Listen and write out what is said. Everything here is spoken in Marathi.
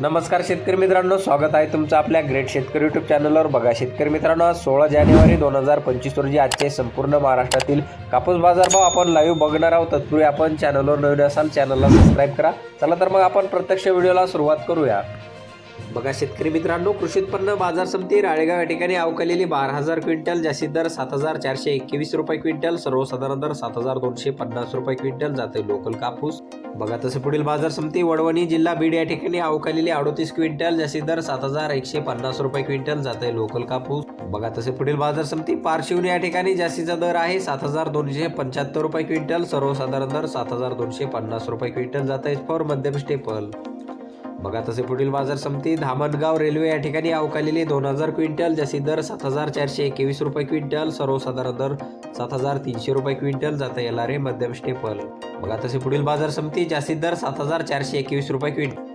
नमस्कार शेतकरी मित्रांनो स्वागत आहे तुमचं आपल्या ग्रेट शेतकरी युट्यूब चॅनलवर बघा शेतकरी मित्रांनो आज सोळा जानेवारी दोन हजार पंचवीस रोजी आजचे संपूर्ण महाराष्ट्रातील कापूस बाजारभाव आपण लाईव्ह बघणार आहोत. तत्पूर्वी आपण चॅनलवर नवीन असाल चॅनलला सबस्क्राईब करा. चला तर मग आपण प्रत्यक्ष व्हिडिओला सुरुवात करूया. बघा शेतकरी मित्रांनो कृषी उत्पन्न बाजार समिती राळेगाव या ठिकाणी अवकालेली बारा हजार क्विंटल जास्तीत दर सात हजार चारशे एकवीस रुपये क्विंटल सर्वसाधारण दर सात हजार दोनशे पन्नास रुपये क्विंटल जाते लोकल कापूस. बघा तसे पुढील बाजार समिती वडवणी जिल्हा बीड या ठिकाणी अवकालेली अडोतीस क्विंटल जास्ती दर सात हजार एकशे पन्नास रुपये क्विंटल जात आहे लोकल कापूस. बघा तसे पुढील बाजार समिती पारशिवनी या ठिकाणी जास्तीचा दर आहे सात हजार दोनशे पंच्याहत्तर रुपये क्विंटल सर्वसाधारण दर सात हजार दोनशे पन्नास रुपये क्विंटल जात आहे फॉर मध्यम स्टेपल बघा तसे पुढील बाजार समिती धामणगाव रेल्वे या ठिकाणी अवकालेली दोन हजार क्विंटल जास्ती दर सात हजार चारशे एकवीस रुपये क्विंटल सर्वसाधारण दर सात हजार तीनशे रुपये क्विंटल जाता येणार आहे मध्यम स्टेपल. बघा तसे पुढील बाजार समिती जास्तीत दर सात हजार चारशे एकवीस रुपये क्विंटल.